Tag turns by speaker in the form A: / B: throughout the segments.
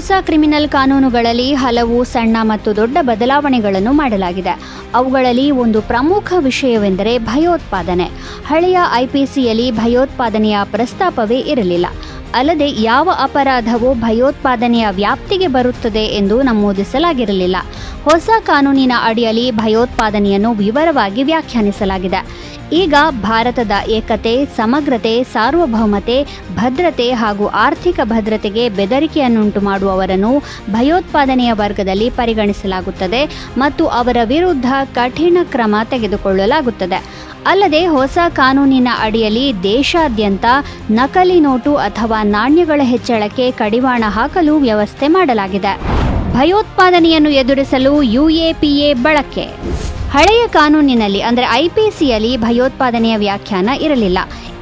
A: ಹೊಸ ಕ್ರಿಮಿನಲ್ ಕಾನೂನುಗಳಲ್ಲಿ ಹಲವು ಸಣ್ಣ ಮತ್ತು ದೊಡ್ಡ ಬದಲಾವಣೆಗಳನ್ನು ಮಾಡಲಾಗಿದೆ. ಅವುಗಳಲ್ಲಿ ಒಂದು ಪ್ರಮುಖ ವಿಷಯವೆಂದರೆ ಭಯೋತ್ಪಾದನೆ. ಹಳೆಯ ಐಪಿಸಿಯಲ್ಲಿ ಭಯೋತ್ಪಾದನೆಯ ಪ್ರಸ್ತಾಪವೇ ಇರಲಿಲ್ಲ. ಅಲ್ಲದೆ ಯಾವ ಅಪರಾಧವು ಭಯೋತ್ಪಾದನೆಯ ವ್ಯಾಪ್ತಿಗೆ ಬರುತ್ತದೆ ಎಂದು ನಮೂದಿಸಲಾಗಿರಲಿಲ್ಲ. ಹೊಸ ಕಾನೂನಿನ ಅಡಿಯಲ್ಲಿ ಭಯೋತ್ಪಾದನೆಯನ್ನು ವಿವರವಾಗಿ ವ್ಯಾಖ್ಯಾನಿಸಲಾಗಿದೆ. ಈಗ ಭಾರತದ ಏಕತೆ, ಸಮಗ್ರತೆ, ಸಾರ್ವಭೌಮತೆ, ಭದ್ರತೆ ಹಾಗೂ ಆರ್ಥಿಕ ಭದ್ರತೆಗೆ ಬೆದರಿಕೆಯನ್ನುಂಟು ಮಾಡುವವರನ್ನು ಭಯೋತ್ಪಾದನೆಯ ವರ್ಗದಲ್ಲಿ ಪರಿಗಣಿಸಲಾಗುತ್ತದೆ ಮತ್ತು ಅವರ ವಿರುದ್ಧ ಕಠಿಣ ಕ್ರಮ ತೆಗೆದುಕೊಳ್ಳಲಾಗುತ್ತದೆ. ಅಲ್ಲದೆ ಹೊಸ ಕಾನೂನಿನ ಅಡಿಯಲ್ಲಿ ದೇಶಾದ್ಯಂತ ನಕಲಿ ನೋಟು ಅಥವಾ ನಾಣ್ಯಗಳ ಹೆಚ್ಚಳಕ್ಕೆ ಕಡಿವಾಣ ಹಾಕಲು ವ್ಯವಸ್ಥೆ ಮಾಡಲಾಗಿದೆ. ಭಯೋತ್ಪಾದನೆಯನ್ನು ಎದುರಿಸಲು ಯುಎಪಿಎ ಬಳಕೆ. ಹಳೆಯ ಕಾನೂನಿನಲ್ಲಿ, ಅಂದರೆ ಐಪಿಸಿಯಲ್ಲಿ ಭಯೋತ್ಪಾದನೆಯ ವ್ಯಾಖ್ಯಾನ ಇರಲಿಲ್ಲ.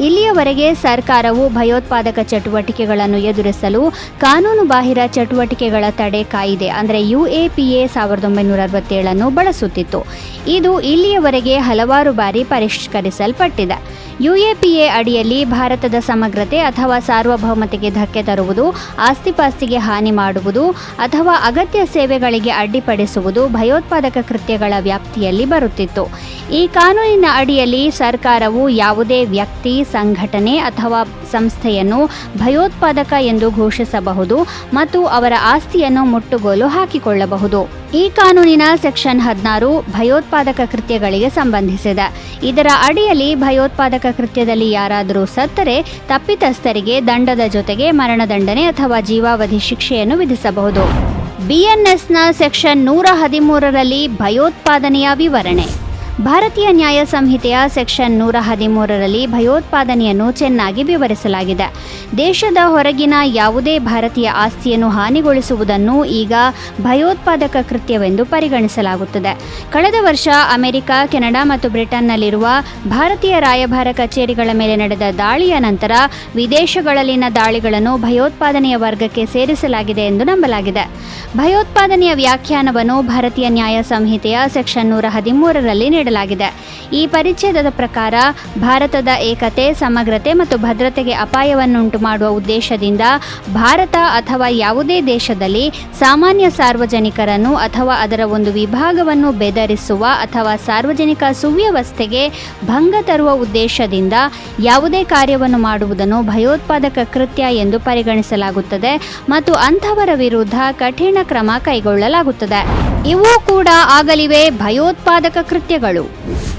A: ಇಲ್ಲಿಯವರೆಗೆ ಸರ್ಕಾರವು ಭಯೋತ್ಪಾದಕ ಚಟುವಟಿಕೆಗಳನ್ನು ಎದುರಿಸಲು ಕಾನೂನುಬಾಹಿರ ಚಟುವಟಿಕೆಗಳ ತಡೆ ಕಾಯಿದೆ, ಅಂದರೆ ಯುಎಪಿಎ ಸಾವಿರದ ಒಂಬೈನೂರ ಅರವತ್ತೇಳನ್ನು ಬಳಸುತ್ತಿತ್ತು. ಇದು ಇಲ್ಲಿಯವರೆಗೆ ಹಲವಾರು ಬಾರಿ ಪರಿಷ್ಕರಿಸಲ್ಪಟ್ಟಿದೆ. ಯುಎಪಿಎ ಅಡಿಯಲ್ಲಿ ಭಾರತದ ಸಮಗ್ರತೆ ಅಥವಾ ಸಾರ್ವಭೌಮತೆಗೆ ಧಕ್ಕೆ ತರುವುದು, ಆಸ್ತಿಪಾಸ್ತಿಗೆ ಹಾನಿ ಮಾಡುವುದು ಅಥವಾ ಅಗತ್ಯ ಸೇವೆಗಳಿಗೆ ಅಡ್ಡಿಪಡಿಸುವುದು ಭಯೋತ್ಪಾದಕ ಕೃತ್ಯಗಳ ವ್ಯಾಪ್ತಿಯಲ್ಲಿ ಬರುತ್ತಿತ್ತು. ಈ ಕಾನೂನಿನ ಅಡಿಯಲ್ಲಿ ಸರ್ಕಾರವು ಯಾವುದೇ ವ್ಯಕ್ತಿ, ಸಂಘಟನೆ ಅಥವಾ ಸಂಸ್ಥೆಯನ್ನು ಭಯೋತ್ಪಾದಕ ಎಂದು ಘೋಷಿಸಬಹುದು ಮತ್ತು ಅವರ ಆಸ್ತಿಯನ್ನು ಮುಟ್ಟುಗೋಲು ಹಾಕಿಕೊಳ್ಳಬಹುದು. ಈ ಕಾನೂನಿನ ಸೆಕ್ಷನ್ ಹದಿನಾರು ಭಯೋತ್ಪಾದಕ ಕೃತ್ಯಗಳಿಗೆ ಸಂಬಂಧಿಸಿದೆ. ಇದರ ಅಡಿಯಲ್ಲಿ ಭಯೋತ್ಪಾದಕ ಕೃತ್ಯದಲ್ಲಿ ಯಾರಾದರೂ ಸತ್ತರೆ ತಪ್ಪಿತಸ್ಥರಿಗೆ ದಂಡದ ಜೊತೆಗೆ ಮರಣದಂಡನೆ ಅಥವಾ ಜೀವಾವಧಿ ಶಿಕ್ಷೆಯನ್ನು ವಿಧಿಸಬಹುದು. ಬಿಎನ್ಎಸ್ನ ಸೆಕ್ಷನ್ ನೂರ ಹದಿಮೂರರಲ್ಲಿ ಭಯೋತ್ಪಾದನೆಯ ವಿವರಣೆ. ಭಾರತೀಯ ನ್ಯಾಯ ಸಂಹಿತೆಯ ಸೆಕ್ಷನ್ ನೂರ ಹದಿಮೂರರಲ್ಲಿ ಭಯೋತ್ಪಾದನೆಯನ್ನು ಚೆನ್ನಾಗಿ ವಿವರಿಸಲಾಗಿದೆ. ದೇಶದ ಹೊರಗಿನ ಯಾವುದೇ ಭಾರತೀಯ ಆಸ್ತಿಯನ್ನು ಹಾನಿಗೊಳಿಸುವುದನ್ನು ಈಗ ಭಯೋತ್ಪಾದಕ ಕೃತ್ಯವೆಂದು ಪರಿಗಣಿಸಲಾಗುತ್ತದೆ. ಕಳೆದ ವರ್ಷ ಅಮೆರಿಕ, ಕೆನಡಾ ಮತ್ತು ಬ್ರಿಟನ್ನಲ್ಲಿರುವ ಭಾರತೀಯ ರಾಯಭಾರ ಕಚೇರಿಗಳ ಮೇಲೆ ನಡೆದ ದಾಳಿಯ ನಂತರ ವಿದೇಶಗಳಲ್ಲಿನ ದಾಳಿಗಳನ್ನು ಭಯೋತ್ಪಾದನೆಯ ವರ್ಗಕ್ಕೆ ಸೇರಿಸಲಾಗಿದೆ ಎಂದು ನಂಬಲಾಗಿದೆ. ಭಯೋತ್ಪಾದನೆಯ ವ್ಯಾಖ್ಯಾನವನ್ನು ಭಾರತೀಯ ನ್ಯಾಯ ಸಂಹಿತೆಯ ಸೆಕ್ಷನ್ ನೂರ ಹದಿಮೂರರಲ್ಲಿ ಈ ಪರಿಚ್ಛೇದದ ಪ್ರಕಾರ ಭಾರತದ ಏಕತೆ, ಸಮಗ್ರತೆ ಮತ್ತು ಭದ್ರತೆಗೆ ಅಪಾಯವನ್ನುಂಟು ಮಾಡುವ ಉದ್ದೇಶದಿಂದ ಭಾರತ ಅಥವಾ ಯಾವುದೇ ದೇಶದಲ್ಲಿ ಸಾಮಾನ್ಯ ಸಾರ್ವಜನಿಕರನ್ನು ಅಥವಾ ಅದರ ಒಂದು ವಿಭಾಗವನ್ನು ಬೆದರಿಸುವ ಅಥವಾ ಸಾರ್ವಜನಿಕ ಸುವ್ಯವಸ್ಥೆಗೆ ಭಂಗ ತರುವ ಉದ್ದೇಶದಿಂದ ಯಾವುದೇ ಕಾರ್ಯವನ್ನು ಮಾಡುವುದನ್ನು ಭಯೋತ್ಪಾದಕ ಕೃತ್ಯ ಎಂದು ಪರಿಗಣಿಸಲಾಗುತ್ತದೆ ಮತ್ತು ಅಂಥವರ ವಿರುದ್ಧ ಕಠಿಣ ಕ್ರಮ ಕೈಗೊಳ್ಳಲಾಗುತ್ತದೆ. ಇವು ಕೂಡ ಆಗಲಿವೆ ಭಯೋತ್ಪಾದಕ ಕೃತ್ಯಗಳು.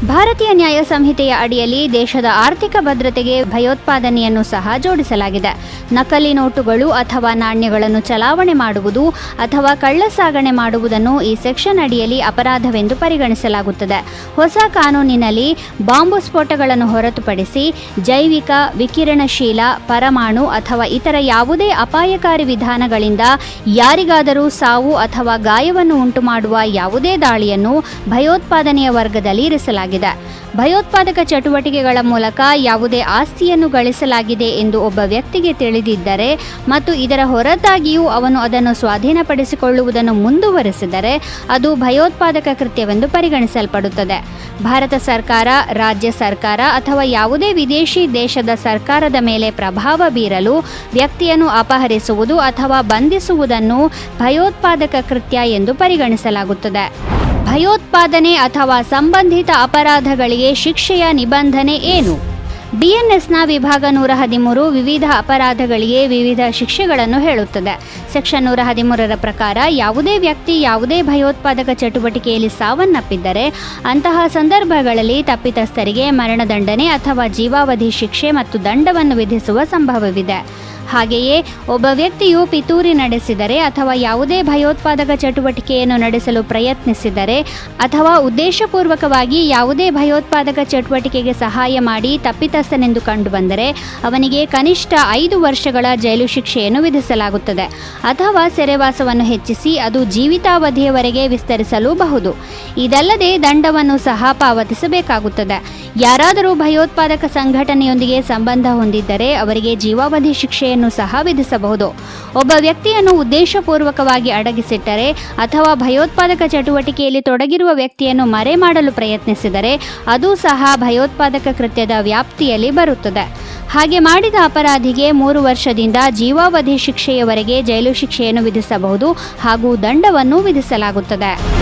A: ಭಾರತೀಯ ನ್ಯಾಯ ಸಂಹಿತೆಯ ಅಡಿಯಲ್ಲಿ ದೇಶದ ಆರ್ಥಿಕ ಭದ್ರತೆಗೆ ಭಯೋತ್ಪಾದನೆಯನ್ನು ಸಹ ಜೋಡಿಸಲಾಗಿದೆ. ನಕಲಿ ನೋಟುಗಳು ಅಥವಾ ನಾಣ್ಯಗಳನ್ನು ಚಲಾವಣೆ ಮಾಡುವುದು ಅಥವಾ ಕಳ್ಳಸಾಗಣೆ ಮಾಡುವುದನ್ನು ಈ ಸೆಕ್ಷನ್ ಅಡಿಯಲ್ಲಿ ಅಪರಾಧವೆಂದು ಪರಿಗಣಿಸಲಾಗುತ್ತದೆ. ಹೊಸ ಕಾನೂನಿನಲ್ಲಿ ಬಾಂಬು ಸ್ಫೋಟಗಳನ್ನು ಹೊರತುಪಡಿಸಿ ಜೈವಿಕ, ವಿಕಿರಣಶೀಲ, ಪರಮಾಣು ಅಥವಾ ಇತರ ಯಾವುದೇ ಅಪಾಯಕಾರಿ ವಿಧಾನಗಳಿಂದ ಯಾರಿಗಾದರೂ ಸಾವು ಅಥವಾ ಗಾಯವನ್ನು ಉಂಟುಮಾಡುವ ಯಾವುದೇ ದಾಳಿಯನ್ನು ಭಯೋತ್ಪಾದನೆಯ ವರ್ಗದಲ್ಲಿ ಇರಿಸಲಾಗಿದೆ. ಭಯೋತ್ಪಾದಕ ಚಟುವಟಿಕೆಗಳ ಮೂಲಕ ಯಾವುದೇ ಆಸ್ತಿಯನ್ನು ಗಳಿಸಲಾಗಿದೆ ಎಂದು ಒಬ್ಬ ವ್ಯಕ್ತಿಗೆ ತಿಳಿದಿದ್ದರೆ ಮತ್ತು ಇದರ ಹೊರತಾಗಿಯೂ ಅವನು ಅದನ್ನು ಸ್ವಾಧೀನಪಡಿಸಿಕೊಳ್ಳುವುದನ್ನು ಮುಂದುವರೆಸಿದರೆ ಅದು ಭಯೋತ್ಪಾದಕ ಕೃತ್ಯವೆಂದು ಪರಿಗಣಿಸಲ್ಪಡುತ್ತದೆ. ಭಾರತ ಸರ್ಕಾರ, ರಾಜ್ಯ ಸರ್ಕಾರ ಅಥವಾ ಯಾವುದೇ ವಿದೇಶಿ ದೇಶದ ಸರ್ಕಾರದ ಮೇಲೆ ಪ್ರಭಾವ ಬೀರಲು ವ್ಯಕ್ತಿಯನ್ನು ಅಪಹರಿಸುವುದು ಅಥವಾ ಬಂಧಿಸುವುದನ್ನು ಭಯೋತ್ಪಾದಕ ಕೃತ್ಯ ಎಂದು ಪರಿಗಣಿಸಲಾಗುತ್ತದೆ. ಭಯೋತ್ಪಾದನೆ ಅಥವಾ ಸಂಬಂಧಿತ ಅಪರಾಧಗಳಿಗೆ ಶಿಕ್ಷೆಯ ನಿಬಂಧನೆ ಏನು? ಬಿಎನ್ಎಸ್ನ ವಿಭಾಗ ನೂರ ಹದಿಮೂರು ವಿವಿಧ ಅಪರಾಧಗಳಿಗೆ ವಿವಿಧ ಶಿಕ್ಷೆಗಳನ್ನು ಹೇಳುತ್ತದೆ. ಸೆಕ್ಷನ್ ನೂರ ಹದಿಮೂರರ ಪ್ರಕಾರ ಯಾವುದೇ ವ್ಯಕ್ತಿ ಯಾವುದೇ ಭಯೋತ್ಪಾದಕ ಚಟುವಟಿಕೆಯಲ್ಲಿ ಸಾವನ್ನಪ್ಪಿದ್ದರೆ ಅಂತಹ ಸಂದರ್ಭಗಳಲ್ಲಿ ತಪ್ಪಿತಸ್ಥರಿಗೆ ಮರಣದಂಡನೆ ಅಥವಾ ಜೀವಾವಧಿ ಶಿಕ್ಷೆ ಮತ್ತು ದಂಡವನ್ನು ವಿಧಿಸುವ ಸಂಭವವಿದೆ. ಹಾಗೆಯೇ ಒಬ್ಬ ವ್ಯಕ್ತಿಯು ಪಿತೂರಿ ನಡೆಸಿದರೆ ಅಥವಾ ಯಾವುದೇ ಭಯೋತ್ಪಾದಕ ಚಟುವಟಿಕೆಯನ್ನು ನಡೆಸಲು ಪ್ರಯತ್ನಿಸಿದರೆ ಅಥವಾ ಉದ್ದೇಶಪೂರ್ವಕವಾಗಿ ಯಾವುದೇ ಭಯೋತ್ಪಾದಕ ಚಟುವಟಿಕೆಗೆ ಸಹಾಯ ಮಾಡಿ ತಪ್ಪಿತಸ್ಥನೆಂದು ಕಂಡುಬಂದರೆ ಅವನಿಗೆ ಕನಿಷ್ಠ ಐದು ವರ್ಷಗಳ ಜೈಲು ಶಿಕ್ಷೆಯನ್ನು ವಿಧಿಸಲಾಗುತ್ತದೆ. ಅಥವಾ ಸೆರೆವಾಸವನ್ನು ಹೆಚ್ಚಿಸಿ ಅದು ಜೀವಿತಾವಧಿಯವರೆಗೆ ವಿಸ್ತರಿಸಲೂಬಹುದು. ಇದಲ್ಲದೆ ದಂಡವನ್ನು ಸಹ ಪಾವತಿಸಬೇಕಾಗುತ್ತದೆ. ಯಾರಾದರೂ ಭಯೋತ್ಪಾದಕ ಸಂಘಟನೆಯೊಂದಿಗೆ ಸಂಬಂಧ ಹೊಂದಿದ್ದರೆ ಅವರಿಗೆ ಜೀವಾವಧಿ ಶಿಕ್ಷೆಯನ್ನು ಸಹ ವಿಧಿಸಬಹುದು. ಒಬ್ಬ ವ್ಯಕ್ತಿಯನ್ನು ಉದ್ದೇಶಪೂರ್ವಕವಾಗಿ ಅಡಗಿಸಿಟ್ಟರೆ ಅಥವಾ ಭಯೋತ್ಪಾದಕ ಚಟುವಟಿಕೆಯಲ್ಲಿ ತೊಡಗಿರುವ ವ್ಯಕ್ತಿಯನ್ನು ಮರೆ ಮಾಡಲು ಪ್ರಯತ್ನಿಸಿದರೆ ಅದು ಸಹ ಭಯೋತ್ಪಾದಕ ಕೃತ್ಯದ ವ್ಯಾಪ್ತಿಯಲ್ಲಿ ಬರುತ್ತದೆ. ಹಾಗೆ ಮಾಡಿದ ಅಪರಾಧಿಗೆ ಮೂರು ವರ್ಷದಿಂದ ಜೀವಾವಧಿ ಶಿಕ್ಷೆಯವರೆಗೆ ಜೈಲು ಶಿಕ್ಷೆಯನ್ನು ವಿಧಿಸಬಹುದು ಹಾಗೂ ದಂಡವನ್ನು ವಿಧಿಸಲಾಗುತ್ತದೆ.